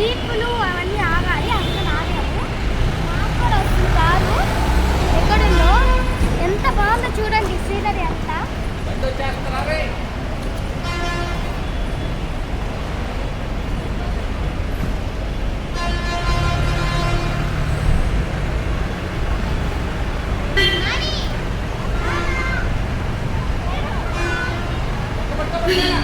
జీపులు అవన్నీ ఆగాలి అందుకని ఆగాము. మాకు వస్తుంది కాదు ఎంత బాగుందో చూడండి సీనరీ అంతా. Yeah.